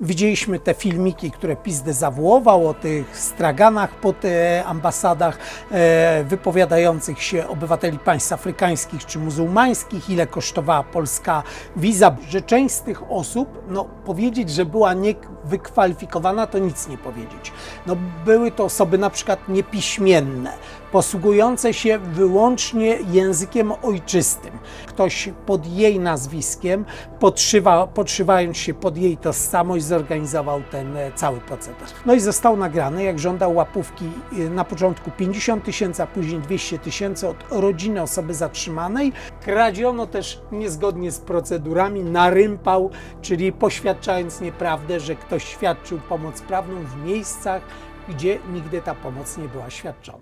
Widzieliśmy te filmiki, które PiS dezawuował o tych straganach pod e, ambasadach e, wypowiadających się obywateli państw afrykańskich czy muzułmańskich, ile kosztowała polska wiza. Że część z tych osób, no powiedzieć, że była niewykwalifikowana, to nic nie powiedzieć. No, były to osoby na przykład niepiśmienne, posługujące się wyłącznie językiem ojczystym. Ktoś pod jej nazwiskiem, podszywa, podszywając się pod jej tożsamość, zorganizował ten e, cały proceder. No i został nagrany, jak żądał łapówki e, na początku 50 tysięcy, a później 200 tysięcy od rodziny osoby zatrzymanej. Kradziono też niezgodnie z procedurami, narympał, czyli poświadczając nieprawdę, że ktoś świadczył pomoc prawną w miejscach, gdzie nigdy ta pomoc nie była świadczona.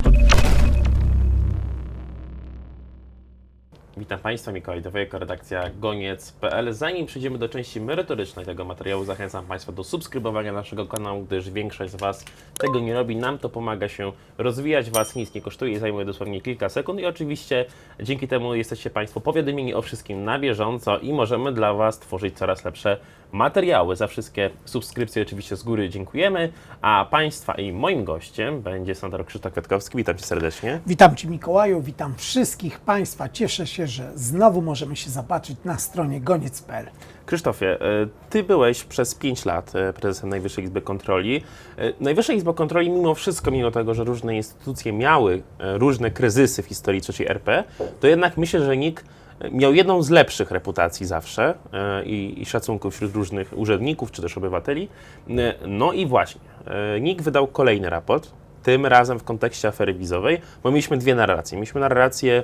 Witam Państwa, Mikołaj Dowojko, redakcja goniec.pl. Zanim przejdziemy do części merytorycznej tego materiału, zachęcam Państwa do subskrybowania naszego kanału, gdyż większość z Was tego nie robi. Nam to pomaga się rozwijać, Was nic nie kosztuje i zajmuje dosłownie kilka sekund. I oczywiście dzięki temu jesteście Państwo powiadomieni o wszystkim na bieżąco i możemy dla Was tworzyć coraz lepsze materiały. Za wszystkie subskrypcje oczywiście z góry dziękujemy, a Państwa i moim gościem będzie senator Krzysztof Kwiatkowski. Witam Cię serdecznie. Witam Cię Mikołaju, witam wszystkich Państwa. Cieszę się, że znowu możemy się zobaczyć na stronie goniec.pl. Krzysztofie, e, ty byłeś przez 5 lat e, prezesem Najwyższej Izby Kontroli. E, Najwyższa Izba Kontroli, mimo wszystko, mimo tego, że różne instytucje miały różne kryzysy w historii III RP, to jednak myślę, że NIK miał jedną z lepszych reputacji zawsze e, i, i szacunku wśród różnych urzędników czy też obywateli. E, No i właśnie, e, NIK wydał kolejny raport, tym razem w kontekście afery wizowej, bo mieliśmy dwie narracje. Mieliśmy narrację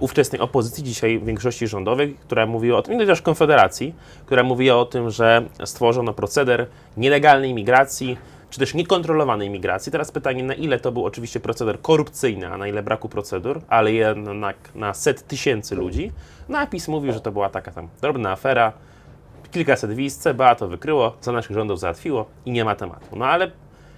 ówczesnej opozycji, dzisiaj większości rządowej, która mówiła o tym, i też Konfederacji, która mówiła o tym, że stworzono proceder nielegalnej migracji, czy też niekontrolowanej migracji. Teraz pytanie, na ile to był oczywiście proceder korupcyjny, a na ile braku procedur, ale jednak na set tysięcy ludzi. Napis mówił, że to była taka tam drobna afera, kilkaset wiz, CBA to wykryło, za naszych rządów załatwiło i nie ma tematu. No ale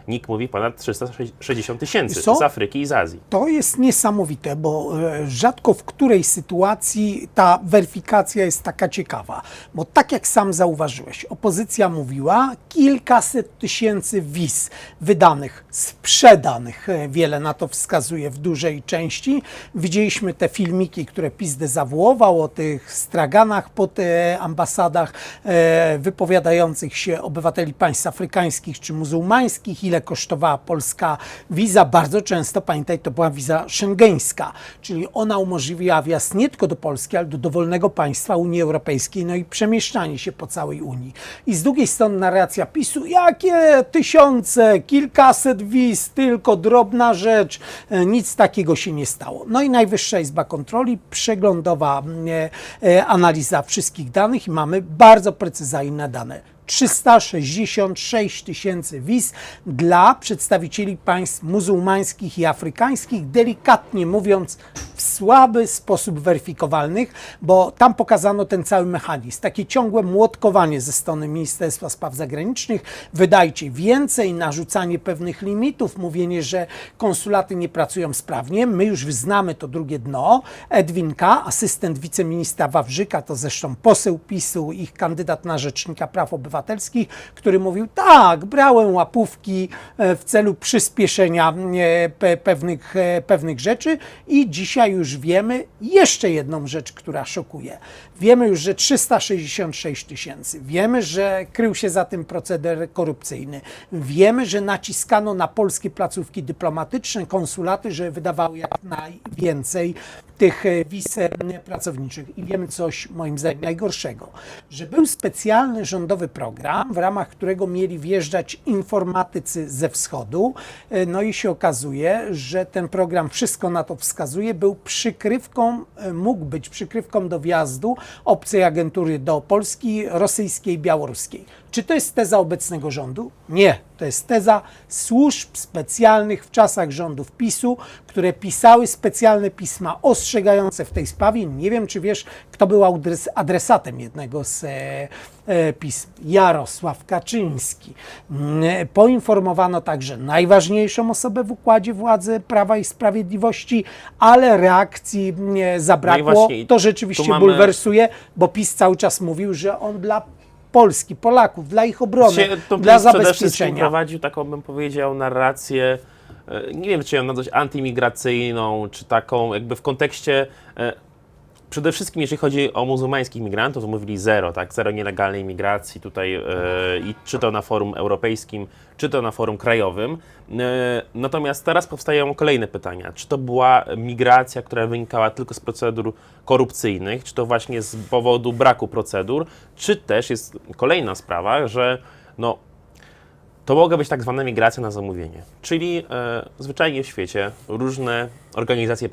NIK mówi ponad 360 tysięcy z Afryki i z Azji. To jest niesamowite, bo e, rzadko w której sytuacji ta weryfikacja jest taka ciekawa. Bo tak jak sam zauważyłeś, opozycja mówiła kilkaset tysięcy wiz wydanych, sprzedanych. Wiele na to wskazuje w dużej części. Widzieliśmy te filmiki, które PiS dezawuował o tych straganach pod e, ambasadach e, wypowiadających się obywateli państw afrykańskich czy muzułmańskich, ile kosztowała polska wiza. Bardzo często, pamiętaj, to była wiza szengeńska, czyli ona umożliwiała wjazd nie tylko do Polski, ale do dowolnego państwa Unii Europejskiej, no i przemieszczanie się po całej Unii. I z drugiej strony narracja PiSu, jakie tysiące, kilkaset wiz, tylko drobna rzecz, e, nic takiego się nie stało. No i Najwyższa Izba Kontroli, przeglądowa e, e, analiza wszystkich danych i mamy bardzo precyzyjne dane. 366 tysięcy wiz dla przedstawicieli państw muzułmańskich i afrykańskich, delikatnie mówiąc, w słaby sposób weryfikowalnych, bo tam pokazano ten cały mechanizm. Takie ciągłe młotkowanie ze strony Ministerstwa Spraw Zagranicznych, wydajcie więcej, narzucanie pewnych limitów, mówienie, że konsulaty nie pracują sprawnie. My już znamy to drugie dno. Edwin K., asystent wiceministra Wawrzyka, to zresztą poseł PiSu, ich kandydat na rzecznika praw obywatelskich, który mówił, tak, brałem łapówki e, w celu przyspieszenia e, pe- pewnych, e, pewnych rzeczy i dzisiaj już wiemy jeszcze jedną rzecz, która szokuje. Wiemy już, że 366 tysięcy. Wiemy, że krył się za tym proceder korupcyjny. Wiemy, że naciskano na polskie placówki dyplomatyczne, konsulaty, że wydawały jak najwięcej tych e, wiz e, pracowniczych. I wiemy coś, moim zdaniem, najgorszego, że był specjalny rządowy program, w ramach którego mieli wjeżdżać informatycy ze wschodu. E, No i się okazuje, że ten program, wszystko na to wskazuje, był przykrywką, mógł być przykrywką do wjazdu obcej agentury do Polski, rosyjskiej, białoruskiej. Czy to jest teza obecnego rządu? Nie. To jest teza służb specjalnych w czasach rządów PiSu, które pisały specjalne pisma ostrzegające w tej sprawie. Nie wiem, czy wiesz, kto był adres, adresatem jednego z e, e, pism. Jarosław Kaczyński. Mm, Poinformowano także najważniejszą osobę w układzie władzy Prawa i Sprawiedliwości, ale reakcji mm, zabrakło. No to rzeczywiście mamy- bulwersuje, bo PiS cały czas mówił, że on dla Polski, Polaków, dla ich obrony, Się, to dla zabezpieczenia. prowadził taką, bym powiedział, narrację, e, nie wiem, czy ją nazwać antymigracyjną, czy taką jakby w kontekście, e, przede wszystkim jeśli chodzi o muzułmańskich migrantów, mówili zero, tak, zero nielegalnej migracji tutaj, e, i czy to na forum europejskim, czy to na forum krajowym. E, Natomiast teraz powstają kolejne pytania. Czy to była migracja, która wynikała tylko z procedur korupcyjnych, czy to właśnie z powodu braku procedur, czy też jest kolejna sprawa, że no, to mogła być tak zwana migracja na zamówienie, czyli e, zwyczajnie w świecie różne organizacje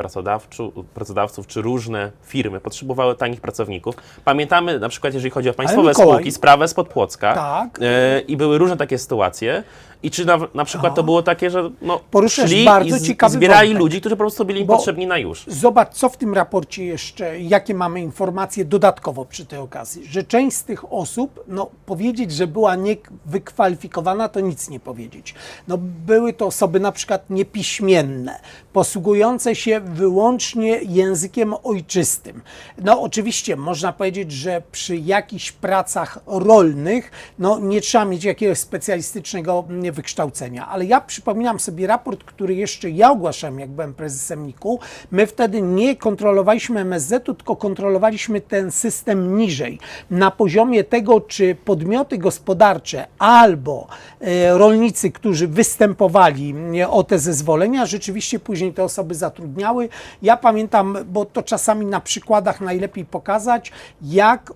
pracodawców czy różne firmy potrzebowały tanich pracowników. Pamiętamy na przykład, jeżeli chodzi o państwowe Mikołaj- spółki, sprawę z Podpłocka Tak. e, i były różne takie sytuacje. I czy na, na przykład to było takie, że no, Poruszasz szli bardzo i z, zbierali wątek. ludzi, którzy po prostu byli im potrzebni na już. Zobacz, co w tym raporcie jeszcze, jakie mamy informacje dodatkowo przy tej okazji. Że część z tych osób, no powiedzieć, że była niewykwalifikowana, to nic nie powiedzieć. No były to osoby na przykład niepiśmienne, posługujące się wyłącznie językiem ojczystym. No oczywiście można powiedzieć, że przy jakichś pracach rolnych, no nie trzeba mieć jakiegoś specjalistycznego mm, wykształcenia, ale ja przypominam sobie raport, który jeszcze ja ogłaszałem, jak byłem prezesem NIK-u. My wtedy nie kontrolowaliśmy MSZ-u, tylko kontrolowaliśmy ten system niżej, na poziomie tego, czy podmioty gospodarcze albo e, rolnicy, którzy występowali nie, o te zezwolenia, rzeczywiście później te osoby zatrudniały. Ja pamiętam, bo to czasami na przykładach najlepiej pokazać, jak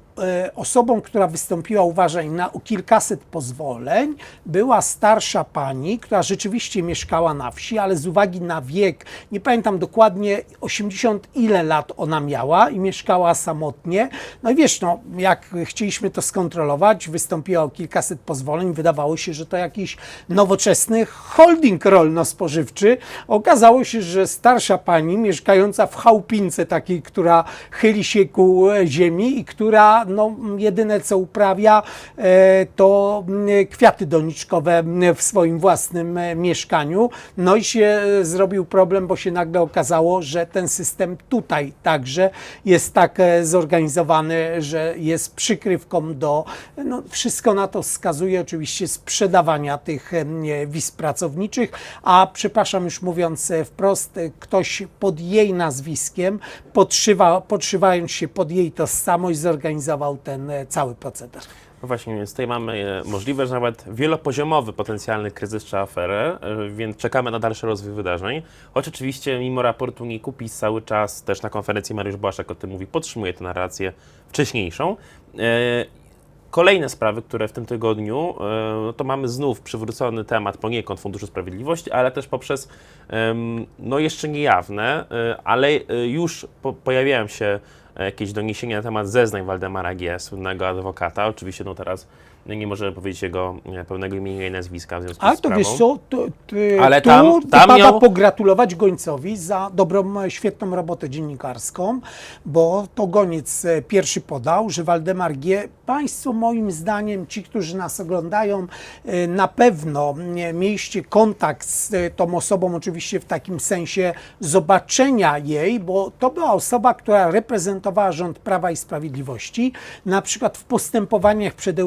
osobą, która wystąpiła, uważaj, na kilkaset pozwoleń, była starsza pani, która rzeczywiście mieszkała na wsi, ale z uwagi na wiek, nie pamiętam dokładnie 80 ile lat ona miała i mieszkała samotnie. No i wiesz, no, jak chcieliśmy to skontrolować, wystąpiła o kilkaset pozwoleń, wydawało się, że to jakiś nowoczesny holding rolno-spożywczy. Okazało się, że starsza pani mieszkająca w chałupince takiej, która chyli się ku e, ziemi i która no, jedyne co uprawia e, to mm, kwiaty doniczkowe mm, w swoim własnym e, mieszkaniu. No i się e, zrobił problem, bo się nagle okazało, że ten system tutaj także jest tak zorganizowany, że jest przykrywką do, no, wszystko na to wskazuje oczywiście sprzedawania tych wiz pracowniczych, a przepraszam już mówiąc wprost, ktoś pod jej nazwiskiem, podszywa, podszywając się pod jej tożsamość, zorganizował ten e, cały proceder. No właśnie, tutaj mamy e, możliwe, że nawet wielopoziomowy potencjalny kryzys czy aferę, e, więc czekamy na dalszy rozwój wydarzeń. Choć oczywiście mimo raportu NIK-u PiS cały czas, też na konferencji Mariusz Błaszczak o tym mówi, podtrzymuje tę narrację wcześniejszą. Kolejne sprawy, które w tym tygodniu, no to mamy znów przywrócony temat poniekąd Funduszu Sprawiedliwości, ale też poprzez, no jeszcze niejawne, ale już po, pojawiają się jakieś doniesienia na temat zeznań Waldemara G., słynnego adwokata. Oczywiście no teraz nie możemy powiedzieć jego e, pełnego imienia i nazwiska w związku Ale z to sprawą. wiesz co, to, to, Ale tu tam- tam wypada miał- pogratulować Gońcowi za dobrą, e, świetną robotę dziennikarską, bo to Goniec e, pierwszy podał, że Waldemar G., Państwo moim zdaniem, ci, którzy nas oglądają, e, na pewno e, mieliście kontakt z e, tą osobą, oczywiście w takim sensie zobaczenia jej, bo to była osoba, która reprezentowała rząd Prawa i Sprawiedliwości, na przykład w postępowaniach przed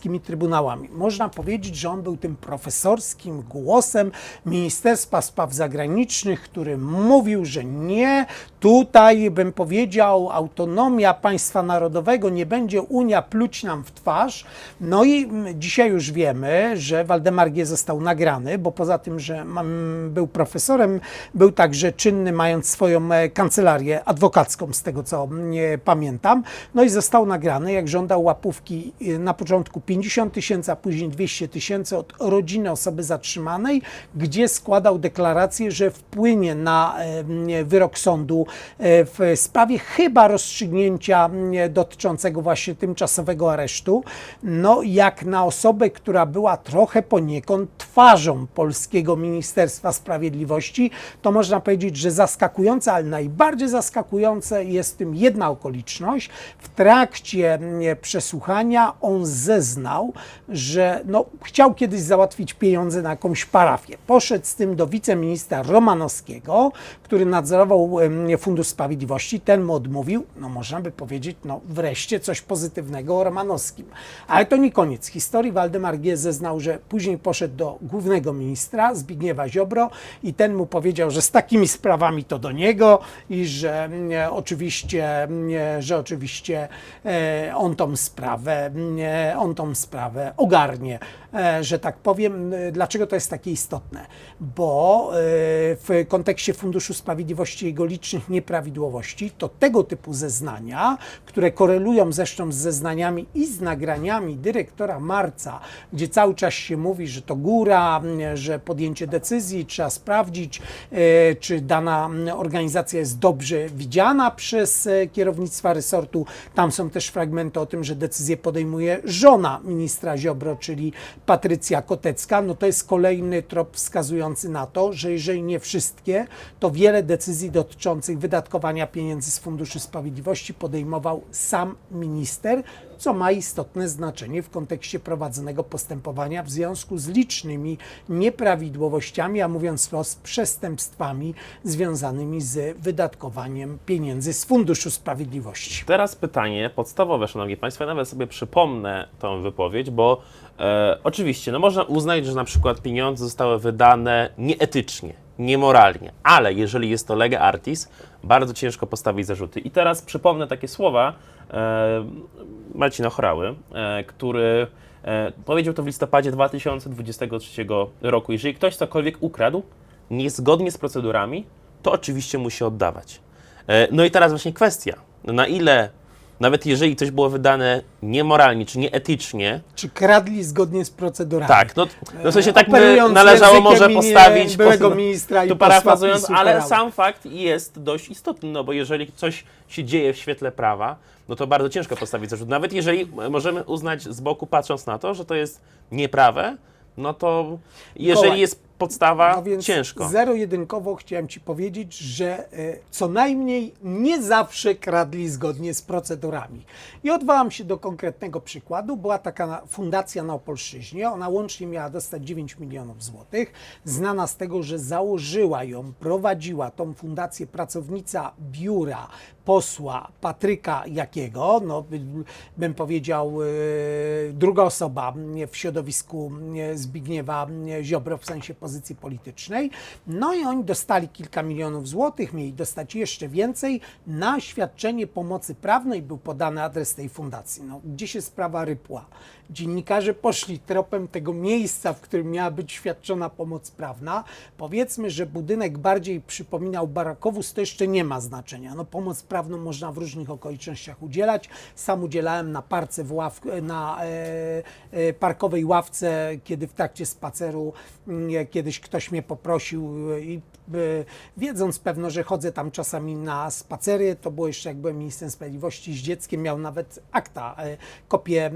europejskimi trybunałami. Można powiedzieć, że on był tym profesorskim głosem Ministerstwa Spraw Zagranicznych, który mówił, że nie, tutaj bym powiedział, autonomia państwa narodowego, nie będzie Unia pluć nam w twarz. No i mm, dzisiaj już wiemy, że Waldemar G. został nagrany, bo poza tym, że mam, był profesorem, był także czynny, mając swoją e, kancelarię adwokacką, z tego co nie pamiętam. No i został nagrany, jak żądał łapówki e, na początku 50 tysięcy, a później 200 tysięcy od rodziny osoby zatrzymanej, gdzie składał deklarację, że wpłynie na e, wyrok sądu e, w sprawie chyba rozstrzygnięcia dotyczącego właśnie tymczasowego aresztu. No jak na osobę, która była trochę poniekąd twarzą polskiego Ministerstwa Sprawiedliwości, to można powiedzieć, że zaskakujące, ale najbardziej zaskakujące jest w tym jedna okoliczność. W trakcie przesłuchania on zeznał, że no, chciał kiedyś załatwić pieniądze na jakąś parafię. Poszedł z tym do wiceministra Romanowskiego, który nadzorował Fundusz Sprawiedliwości. Ten mu odmówił. No można by powiedzieć, no wreszcie coś pozytywnego o Romanowskim. Ale to nie koniec historii. Waldemar G. zeznał, że później poszedł do głównego ministra Zbigniewa Ziobro i ten mu powiedział, że z takimi sprawami to do niego i że oczywiście, że oczywiście e, on tą sprawę, on tą sprawę ogarnie, że tak powiem. Dlaczego to jest takie istotne? Bo e, w kontekście Funduszu Sprawiedliwości i jego licznych nieprawidłowości, to tego typu zeznania, które korelują zresztą z zeznaniami i z nagraniami dyrektora Marca, gdzie cały czas się mówi, że to góra, że podjęcie decyzji trzeba sprawdzić, e, czy dana organizacja jest dobrze widziana przez e, kierownictwa resortu. Tam są też fragmenty o tym, że decyzję podejmuje żona ministra Ziobro, czyli Patrycja Kotecka. No to jest kolejny trop wskazujący na to, że jeżeli nie wszystkie, to wiele decyzji dotyczących wydatkowania pieniędzy z Funduszu Sprawiedliwości podejmował sam minister, co ma istotne znaczenie w kontekście prowadzonego postępowania w związku z licznymi nieprawidłowościami, a mówiąc wprost, przestępstwami związanymi z wydatkowaniem pieniędzy z Funduszu Sprawiedliwości. Teraz pytanie podstawowe, Szanowni Państwo. Ja nawet sobie przypomnę tą wypowiedź, bo e, oczywiście no można uznać, że na przykład pieniądze zostały wydane nieetycznie, niemoralnie, ale jeżeli jest to lega artis, bardzo ciężko postawić zarzuty. I teraz przypomnę takie słowa Marcina Chorały, e, który e, powiedział to w listopadzie 2023 roku. Jeżeli ktoś cokolwiek ukradł niezgodnie z procedurami, to oczywiście musi oddawać. E, No i teraz właśnie kwestia, na ile, nawet jeżeli coś było wydane niemoralnie czy nieetycznie, Czy kradli zgodnie z procedurami? tak, no, no w sensie tak by należało może postawić, byłego ministra i tu posła parafrazując, ale sam fakt jest dość istotny, no bo jeżeli coś się dzieje w świetle prawa, no to bardzo ciężko postawić zarzut. Nawet jeżeli możemy uznać z boku, patrząc na to, że to jest nieprawe, no to jeżeli jest podstawa, No więc ciężko. zero-jedynkowo chciałem Ci powiedzieć, że e, co najmniej nie zawsze kradli zgodnie z procedurami. I odwołam się do konkretnego przykładu. Była taka fundacja na Opolszczyźnie. Ona łącznie miała dostać 9 milionów złotych. Znana z tego, że założyła ją, prowadziła tą fundację pracownica biura posła Patryka Jakiego, no, by- bym powiedział, e, druga osoba w środowisku m, Zbigniewa Ziobro w sensie pozycji politycznej. No i oni dostali kilka milionów złotych, mieli dostać jeszcze więcej na świadczenie pomocy prawnej. Był podany adres tej fundacji. No, gdzie się sprawa rypła? Dziennikarze poszli tropem tego miejsca, w którym miała być świadczona pomoc prawna. Powiedzmy, że budynek bardziej przypominał barakowóz, to jeszcze nie ma znaczenia. No, pomoc prawną można w różnych okolicznościach udzielać. Sam udzielałem na parce w ław, na e, e, parkowej ławce, kiedy w trakcie spaceru mm, kiedyś ktoś mnie poprosił e, i e, wiedząc pewno, że chodzę tam czasami na spacery, to było jeszcze jak byłem ministrem sprawiedliwości z dzieckiem, miał nawet akta, e, kopię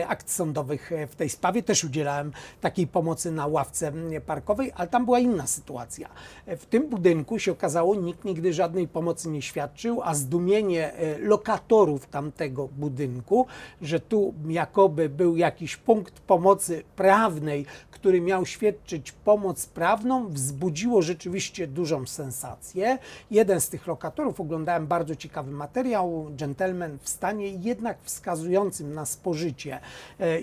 e, akt sądowych e, w tej sprawie. Też udzielałem takiej pomocy na ławce parkowej, ale tam była inna sytuacja. E, W tym budynku się okazało, nikt nigdy żadnej pomocy nie świadczył, a zdumienie e, lokatorów tamtego budynku, że tu jakoby był jakiś punkt pomocy prawnej, który miał świadczyć pomoc prawną, wzbudziło rzeczywiście dużą sensację. Jeden z tych lokatorów, oglądałem bardzo ciekawy materiał, gentleman w stanie jednak wskazującym na spożycie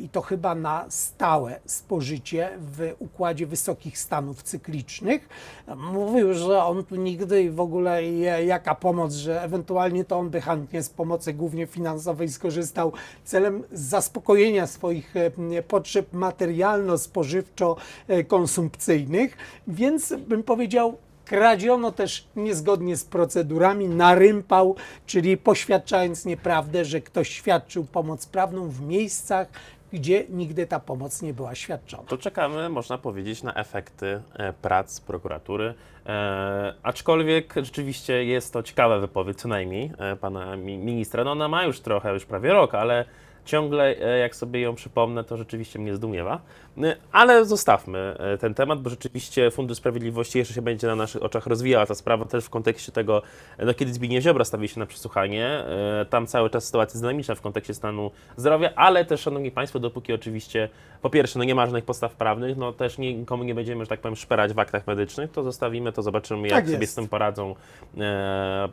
i to chyba na stałe spożycie w układzie wysokich stanów cyklicznych. Mówił, że on tu nigdy i w ogóle jaka pomoc, że ewentualnie to on by chętnie z pomocy głównie finansowej skorzystał celem zaspokojenia swoich e, potrzeb materialno-spożywczo-konsumpcyjnych, więc bym powiedział, kradziono też niezgodnie z procedurami, narympał, czyli poświadczając nieprawdę, że ktoś świadczył pomoc prawną w miejscach, gdzie nigdy ta pomoc nie była świadczona. To czekamy, można powiedzieć, na efekty e, prac prokuratury. E, aczkolwiek rzeczywiście jest to ciekawa wypowiedź, co najmniej e, pana mi- ministra. No ona ma już trochę, już prawie rok, ale ciągle e, jak sobie ją przypomnę, to rzeczywiście mnie zdumiewa. E, Ale zostawmy e, ten temat, bo rzeczywiście Fundusz Sprawiedliwości jeszcze się będzie na naszych oczach rozwijała ta sprawa też w kontekście tego, no kiedy Zbigniew Ziobro stawi się na przesłuchanie, tam cały czas sytuacja jest dynamiczna w kontekście stanu zdrowia, ale też, Szanowni Państwo, dopóki oczywiście, po pierwsze, no nie ma żadnych podstaw prawnych, no też nikomu nie będziemy, że tak powiem, szperać w aktach medycznych, to zostawimy, to zobaczymy, jak Tak sobie z tym poradzą,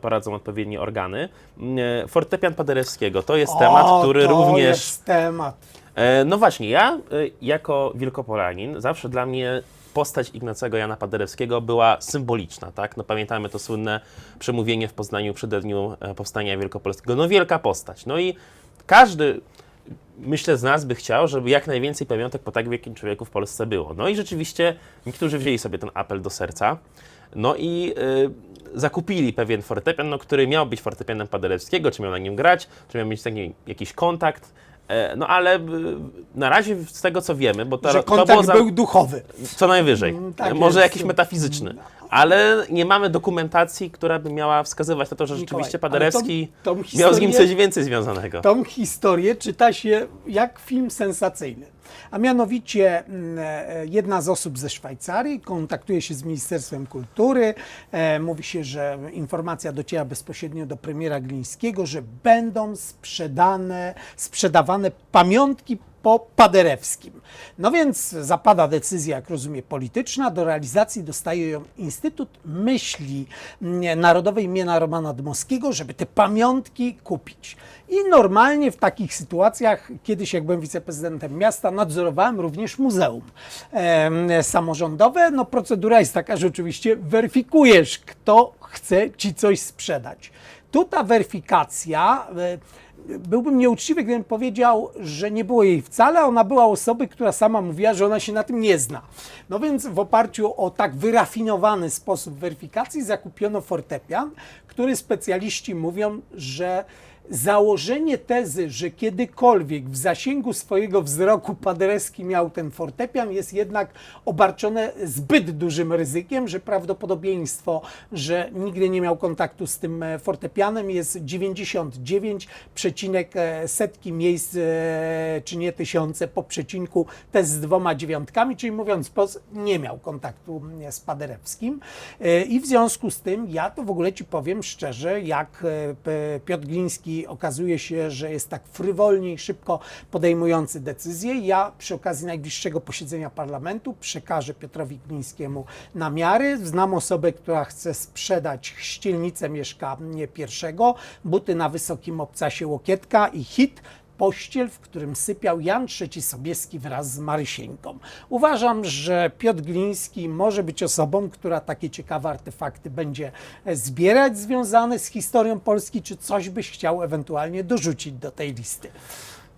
poradzą odpowiednie organy. Fortepian Paderewskiego to jest temat, o, który to również... jest temat. E, No właśnie, ja e, jako Wielkopolanin, zawsze dla mnie postać Ignacego Jana Paderewskiego była symboliczna, tak? No pamiętamy to słynne przemówienie w Poznaniu przy dniu e, Powstania Wielkopolskiego. No wielka postać. No i każdy, myślę, z nas by chciał, żeby jak najwięcej pamiątek po tak wielkim człowieku w Polsce było. No i rzeczywiście niektórzy wzięli sobie ten apel do serca. No i y, zakupili pewien fortepian, no, który miał być fortepianem Paderewskiego, czy miał na nim grać, czy miał mieć taki, jakiś kontakt. E, No ale y, na razie z tego co wiemy, bo to, Że to było kontakt za, był duchowy. co najwyżej, Mm, tak może jest. jakiś metafizyczny, ale nie mamy dokumentacji, która by miała wskazywać na to, że rzeczywiście Mikołaj, Paderewski tą- tą miał z nim historię- coś więcej związanego. Tą historię czyta się jak film sensacyjny. A mianowicie mm, e, jedna z osób ze Szwajcarii kontaktuje się z Ministerstwem Kultury. E, mówi się, że informacja dociera bezpośrednio do premiera Glińskiego, że będą sprzedane, sprzedawane pamiątki po Paderewskim. No więc zapada decyzja, jak rozumiem, polityczna. Do realizacji dostaje ją Instytut Myśli mm, Narodowej imienia Romana Dmowskiego, żeby te pamiątki kupić. I normalnie w takich sytuacjach, kiedyś jak byłem wiceprezydentem miasta, nadzorowałem również muzeum em, samorządowe. No procedura jest taka, że oczywiście weryfikujesz, kto chce ci coś sprzedać. Tu ta weryfikacja e, byłbym nieuczciwy, gdybym powiedział, że nie było jej wcale. Ona była osoby, która sama mówiła, że ona się na tym nie zna. No więc w oparciu o tak wyrafinowany sposób weryfikacji zakupiono fortepian, który specjaliści mówią, że założenie tezy, że kiedykolwiek w zasięgu swojego wzroku Paderewski miał ten fortepian, jest jednak obarczone zbyt dużym ryzykiem, że prawdopodobieństwo, że nigdy nie miał kontaktu z tym e, fortepianem jest 99, przecinek e, setki miejsc, e, czy nie tysiące po przecinku też z dwoma dziewiątkami, czyli mówiąc wprost, nie miał kontaktu z Paderewskim. I w związku z tym ja to w ogóle Ci powiem szczerze, jak Piotr Gliński okazuje się, że jest tak frywolnie i szybko podejmujący decyzje, ja przy okazji najbliższego posiedzenia parlamentu przekażę Piotrowi Glińskiemu namiary. Znam osobę, która chce sprzedać chścielnicę mieszkania pierwszego, buty na wysokim obcasie łokietka i hit pościel, w którym sypiał Jan III Sobieski wraz z Marysieńką. Uważam, że Piotr Gliński może być osobą, która takie ciekawe artefakty będzie e, zbierać związane z historią Polski, czy coś byś chciał ewentualnie dorzucić do tej listy.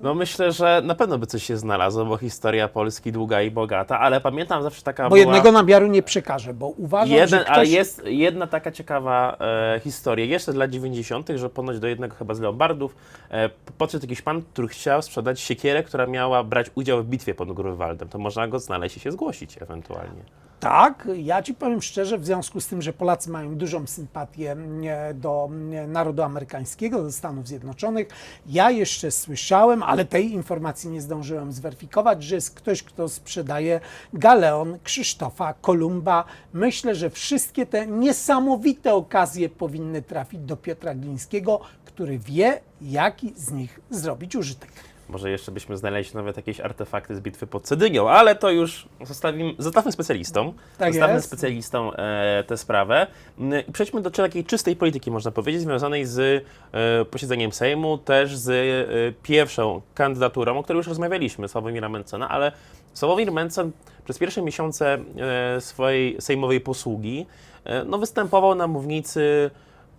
No myślę, że na pewno by coś się znalazło, bo historia Polski długa i bogata, ale pamiętam zawsze taka Bo była... jednego namiaru nie przekażę, bo uważam, Jeden, że ktoś... ale jest jedna taka ciekawa e, historia, jeszcze z lat 90., że ponoć do jednego chyba z Leopardów e, podszedł jakiś pan, który chciał sprzedać siekierę, która miała brać udział w bitwie pod Grunwaldem. To można go znaleźć i się zgłosić ewentualnie. Tak, ja ci powiem szczerze, w związku z tym, że Polacy mają dużą sympatię e, do e, narodu amerykańskiego, do Stanów Zjednoczonych, ja jeszcze słyszałem, ale tej informacji nie zdążyłem zweryfikować, że jest ktoś, kto sprzedaje galeon Krzysztofa Kolumba. Myślę, że wszystkie te niesamowite okazje powinny trafić do Piotra Glińskiego, który wie, jaki z nich zrobić użytek. Może jeszcze byśmy znaleźli nawet jakieś artefakty z bitwy pod Cedynią, ale to już zostawimy, zostawmy specjalistom. Tak zostawmy jest. specjalistom e, tę sprawę. Mm, przejdźmy do takiej czystej polityki, można powiedzieć, związanej z e, posiedzeniem Sejmu, też z e, pierwszą kandydaturą, o której już rozmawialiśmy, Sławomira Mencena, ale Sławomir Mencen przez pierwsze miesiące e, swojej sejmowej posługi e, no, występował na mównicy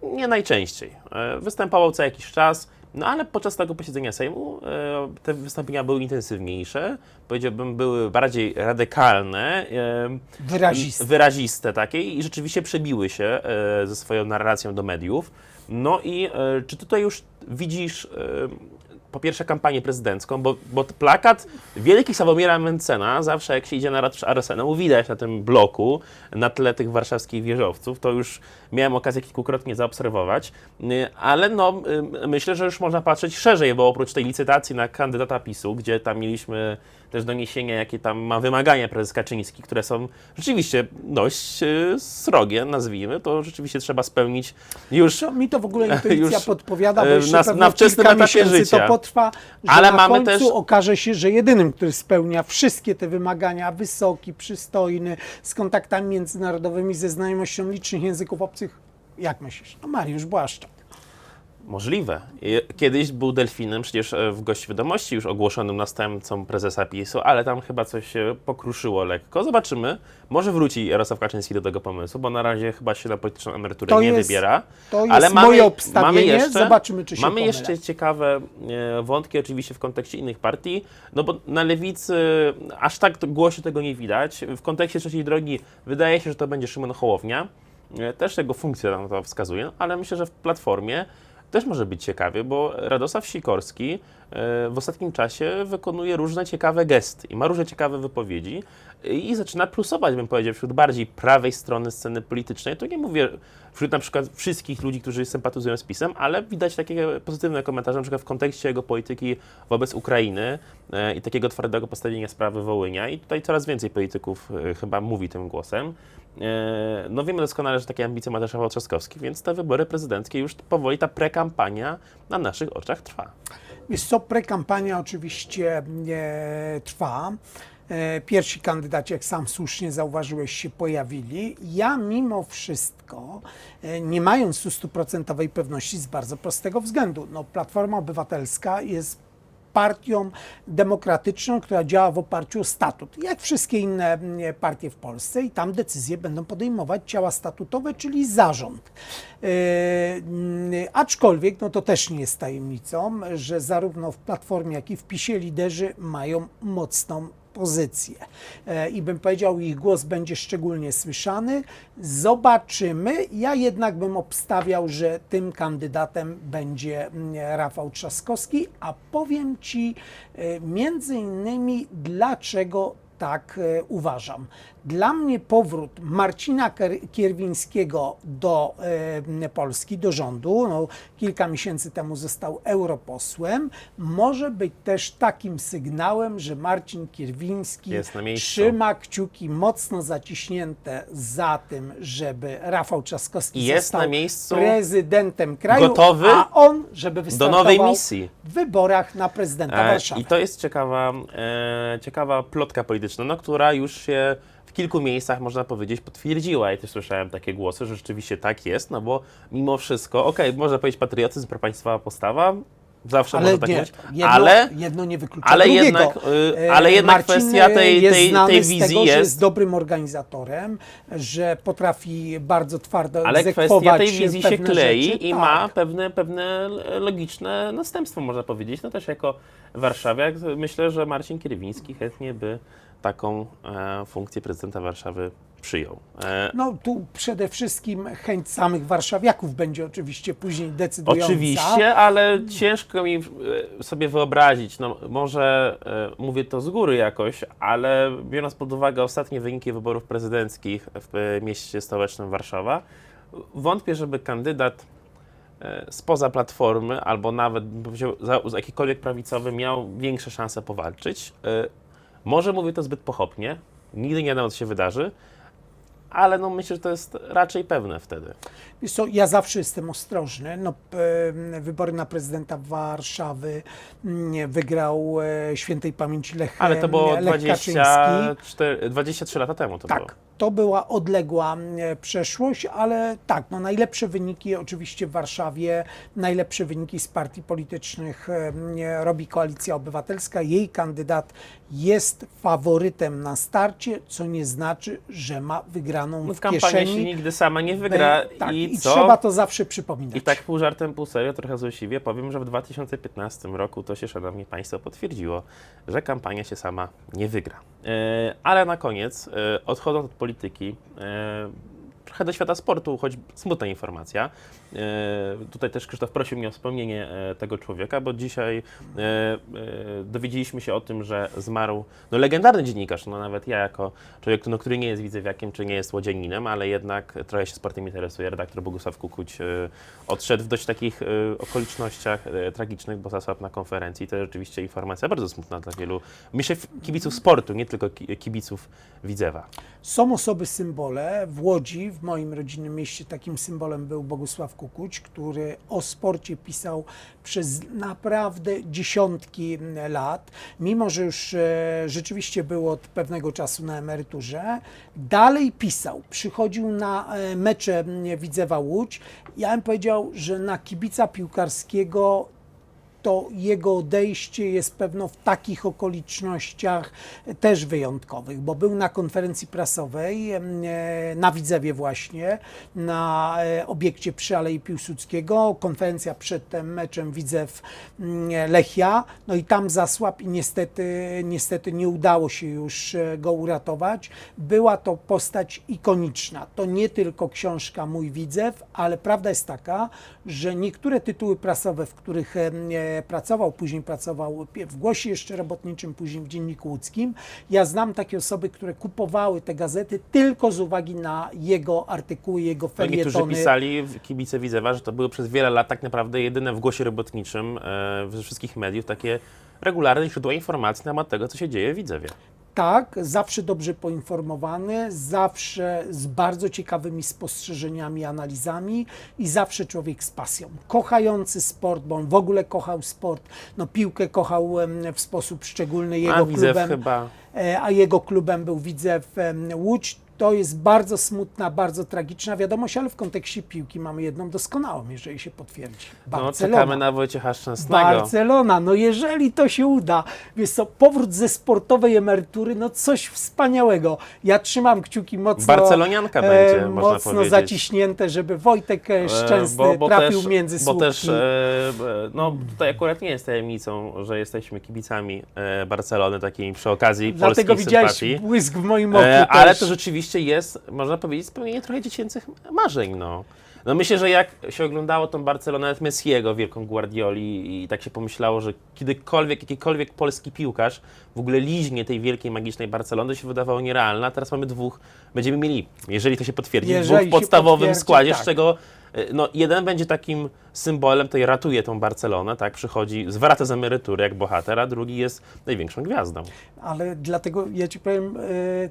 nie najczęściej. E, Występował co jakiś czas, no ale podczas tego posiedzenia Sejmu e, te wystąpienia były intensywniejsze, powiedziałbym, były bardziej radykalne, e, Wyraziste. wyraziste takie i rzeczywiście przebiły się e, ze swoją narracją do mediów. No i czy tutaj już widzisz po pierwsze kampanię prezydencką, bo, bo plakat wielki Sławomira Mencena, zawsze jak się idzie na ratusz Arsenału, widać na tym bloku, na tle tych warszawskich wieżowców, to już miałem okazję kilkukrotnie zaobserwować, Y, ale no, y, myślę, że już można patrzeć szerzej, bo oprócz tej licytacji na kandydata PiSu, gdzie tam mieliśmy też doniesienia, jakie tam ma wymagania prezes Kaczyński, które są rzeczywiście dość y, srogie, nazwijmy, to rzeczywiście trzeba spełnić już mi to w ogóle intuicja Już, podpowiada, bo e, jeszcze na- na wczesnym etapie życia. to potrwa, że Ale na mamy końcu też- okaże się, że jedynym, który spełnia wszystkie te wymagania, wysoki, przystojny, z kontaktami międzynarodowymi, ze znajomością licznych języków obcych, jak myślisz? No Mariusz Błaszczak. Możliwe. Kiedyś był delfinem, przecież e, w gości wiadomości już ogłoszonym następcą prezesa PiSu, ale tam chyba coś się pokruszyło lekko. Zobaczymy. Może wróci Jarosław Kaczyński do tego pomysłu, bo na razie chyba się na polityczną emeryturę To nie jest- wybiera. to jest ale moje obstawienie. Zobaczymy, czy się Mamy pomylę. jeszcze ciekawe e, wątki, oczywiście w kontekście innych partii, no bo na lewicy aż tak głośno tego nie widać. W kontekście trzeciej drogi wydaje się, że to będzie Szymon Hołownia. E, Też jego funkcja nam to wskazuje, ale myślę, że w Platformie też może być ciekawie, bo Radosław Sikorski e, w ostatnim czasie wykonuje różne ciekawe gesty i ma różne ciekawe wypowiedzi i zaczyna plusować, bym powiedział, wśród bardziej prawej strony sceny politycznej. To nie mówię wśród na przykład wszystkich ludzi, którzy sympatyzują z PiSem, ale widać takie pozytywne komentarze, na przykład w kontekście jego polityki wobec Ukrainy e, i takiego twardego postawienia sprawy Wołynia. I tutaj coraz więcej polityków e, chyba mówi tym głosem. E, No wiemy doskonale, że takie ambicje ma też Rafał Trzaskowski, więc te wybory prezydenckie już powoli, ta prekampania na naszych oczach trwa. Jest co, prekampania oczywiście e, trwa. E, Pierwsi kandydaci, jak sam słusznie zauważyłeś, się pojawili. Ja mimo wszystko, e, nie mając tu stuprocentowej pewności z bardzo prostego względu, no, Platforma Obywatelska jest partią demokratyczną, która działa w oparciu o statut, jak wszystkie inne mm, partie w Polsce i tam decyzje będą podejmować ciała statutowe, czyli zarząd. Yy, mm, aczkolwiek, no to też nie jest tajemnicą, że zarówno w Platformie, jak i w PiSie liderzy mają mocną pozycję. E, I bym powiedział, ich głos będzie szczególnie słyszany. Zobaczymy. Ja jednak bym obstawiał, że tym kandydatem będzie mm, Rafał Trzaskowski, a powiem Ci e, między innymi dlaczego tak e, uważam. Dla mnie powrót Marcina Kier- Kierwińskiego do e, Polski, do rządu, no, kilka miesięcy temu został europosłem, może być też takim sygnałem, że Marcin Kierwiński trzyma kciuki mocno zaciśnięte za tym, żeby Rafał Trzaskowski jest został na miejscu prezydentem kraju, gotowy a on, żeby Do wystartował nowej misji. w wyborach na prezydenta E, Warszawy. I to jest ciekawa, e, ciekawa plotka polityczna, no, która już się w kilku miejscach, można powiedzieć, potwierdziła. Ja też słyszałem takie głosy, że rzeczywiście tak jest, no bo mimo wszystko, okej, można powiedzieć patriotyzm, propaństwowa postawa, zawsze Ale może tak nie, być, jedno, ale, jedno nie wyklucza ale drugiego. jednak, y, E, ale jednak Marcin kwestia tej- jest tej- tej wizji tego, że jest- jest dobrym organizatorem, że potrafi bardzo twardo ale kwestia tej wizji się klei rzeczy. i tak. ma pewne, pewne logiczne następstwo, można powiedzieć. No też jako warszawiak myślę, że Marcin Kierwiński chętnie by taką e, funkcję prezydenta Warszawy przyjął. E, No tu przede wszystkim chęć samych warszawiaków będzie oczywiście później decydująca. Oczywiście, ale ciężko mi e, sobie wyobrazić, no może mówię to z góry jakoś, ale biorąc pod uwagę ostatnie wyniki wyborów prezydenckich w mieście stołecznym Warszawa, wątpię, żeby kandydat spoza Platformy, albo nawet za jakikolwiek prawicowy miał większe szanse powalczyć. Może mówię to zbyt pochopnie, nigdy nie wiadomo, co się wydarzy, ale no myślę, że to jest raczej pewne wtedy. Wiesz co, ja zawsze jestem ostrożny. No, wybory na prezydenta Warszawy mm, wygrał e, świętej pamięci Lech, Ale to było Lech Kaczyński. 24, 23 lata temu to było. To była odległa e, przeszłość, ale tak, no najlepsze wyniki oczywiście w Warszawie, najlepsze wyniki z partii politycznych e, robi Koalicja Obywatelska. Jej kandydat jest faworytem na starcie, co nie znaczy, że ma wygraną No w w kampanii kieszeni. się nigdy sama nie wygra tak, i, i trzeba to zawsze przypominać. I tak pół żartem, pół serio, trochę złośliwie powiem, że w 2015 roku to się, szanowni państwo, potwierdziło, że kampania się sama nie wygra. E, ale na koniec, e, odchodząc od polityki, e, trochę do świata sportu, choć smutna informacja. E, tutaj też Krzysztof prosił mnie o wspomnienie e, tego człowieka, bo dzisiaj e, dowiedzieliśmy się o tym, że zmarł no, legendarny dziennikarz, no nawet ja jako człowiek, no, który nie jest widzewiakiem, czy nie jest łodzianinem, ale jednak trochę się sportem interesuje, redaktor Bogusław Kukuć odszedł w dość takich okolicznościach tragicznych, bo zasłabł na konferencji. To rzeczywiście informacja bardzo smutna dla wielu, myślę, kibiców sportu, nie tylko ki- kibiców Widzewa. Są osoby symbole. W Łodzi, w moim rodzinnym mieście, takim symbolem był Bogusław Kukuć, który o sporcie pisał przez naprawdę dziesiątki lat. Mimo, że już e, rzeczywiście był od pewnego czasu na emeryturze, dalej pisał. Przychodził na e, mecze Widzewa Łódź. Ja bym powiedział, że na kibica piłkarskiego to jego odejście jest pewno w takich okolicznościach też wyjątkowych, bo był na konferencji prasowej e, na Widzewie właśnie, na e, obiekcie przy Alei Piłsudskiego, konferencja przed tym meczem Widzew mm, Lechia, no i tam zasłabł i niestety, niestety nie udało się już e, go uratować. Była to postać ikoniczna. To nie tylko książka Mój Widzew, ale prawda jest taka, że niektóre tytuły prasowe, w których pracował, później pracował w Głosie jeszcze Robotniczym, później w Dzienniku Łódzkim. Ja znam takie osoby, które kupowały te gazety tylko z uwagi na jego artykuły, jego No, Niektórzy felietony. pisali, w- kibice Widzewa, że to były przez wiele lat tak naprawdę jedyne w głosie robotniczym ze wszystkich mediów takie regularne źródła informacji na temat tego, co się dzieje w Widzewie. Tak, zawsze dobrze poinformowany, zawsze z bardzo ciekawymi spostrzeżeniami, analizami i zawsze człowiek z pasją. Kochający sport, bo on w ogóle kochał sport. No, piłkę kochał w sposób szczególny. Jego A klubem, chyba... e, a jego klubem był Widzew Łódź. To jest bardzo smutna, bardzo tragiczna wiadomość, ale w kontekście piłki mamy jedną doskonałą, jeżeli się potwierdzi. No, Barcelona. czekamy na Wojciecha Szczęsnego. Barcelona, no jeżeli to się uda, wiesz co, powrót ze sportowej emerytury, no coś wspaniałego. Ja trzymam kciuki mocno, Barcelonianka będzie, można mocno powiedzieć. zaciśnięte, żeby Wojtek e, E, Szczęsny trafił między Bo słupki. też, e, e, no tutaj akurat nie jest tajemnicą, że jesteśmy kibicami e, Barcelony, takimi przy okazji Dlatego polskiej widziałeś sympatii. błysk w moim oku E, ale też. to rzeczywiście jest, można powiedzieć, spełnienie trochę dziecięcych marzeń, no. No myślę, że jak się oglądało tą Barcelonę, nawet Messiego, wielką Guardioli i tak się pomyślało, że kiedykolwiek, jakikolwiek polski piłkarz w ogóle liźnie tej wielkiej, magicznej Barcelony, się wydawało nierealne, a teraz mamy dwóch, będziemy mieli, jeżeli to się potwierdzi, Jeżeli dwóch w podstawowym składzie, tak. z czego no, jeden będzie takim symbolem, tutaj ratuje tą Barcelonę, tak, przychodzi, zwraca z emerytury jak bohater, a drugi jest największą gwiazdą. ale dlatego ja Ci powiem, e,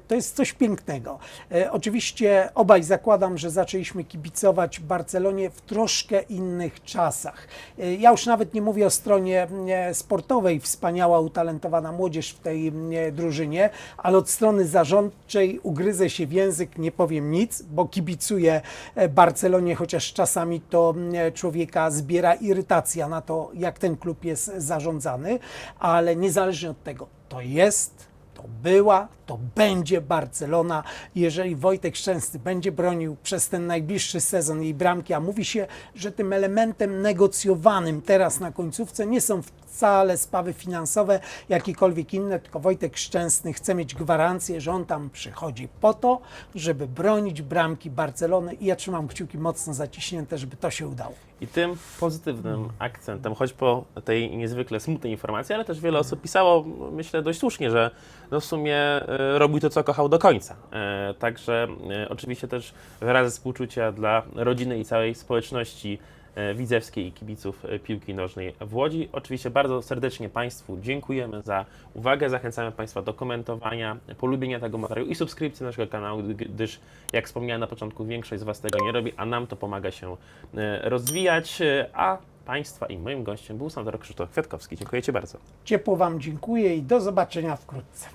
to jest coś pięknego. E, Oczywiście obaj zakładam, że zaczęliśmy kibicować Barcelonie w troszkę innych czasach. E, Ja już nawet nie mówię o stronie e, sportowej, wspaniała, utalentowana młodzież w tej e, drużynie, ale od strony zarządczej ugryzę się w język, nie powiem nic, bo kibicuję e, Barcelonie, chociaż czasami to e, człowieka zbiera irytacja na to, jak ten klub jest zarządzany, ale niezależnie od tego, to jest, to była, to będzie Barcelona. Jeżeli Wojtek Szczęsny będzie bronił przez ten najbliższy sezon jej bramki, a mówi się, że tym elementem negocjowanym teraz na końcówce nie są wcale sprawy finansowe, jakiekolwiek inne, tylko Wojtek Szczęsny chce mieć gwarancję, że on tam przychodzi po to, żeby bronić bramki Barcelony i ja trzymam kciuki mocno zaciśnięte, żeby to się udało. I tym pozytywnym akcentem, choć po tej niezwykle smutnej informacji, ale też wiele osób pisało, myślę dość słusznie, że no w sumie e, robił to, co kochał do końca. E, także e, oczywiście też wyrazy współczucia dla rodziny i całej społeczności e, widzewskiej i kibiców piłki nożnej w Łodzi. Oczywiście bardzo serdecznie Państwu dziękujemy za uwagę. Zachęcamy Państwa do komentowania, polubienia tego materiału i subskrypcji naszego kanału, gdyż jak wspomniałem na początku, większość z Was tego nie robi, a nam to pomaga się rozwijać. A Państwa i moim gościem był Sandro Krzysztof Kwiatkowski. Dziękuję Ci bardzo. Ciepło Wam dziękuję i do zobaczenia wkrótce.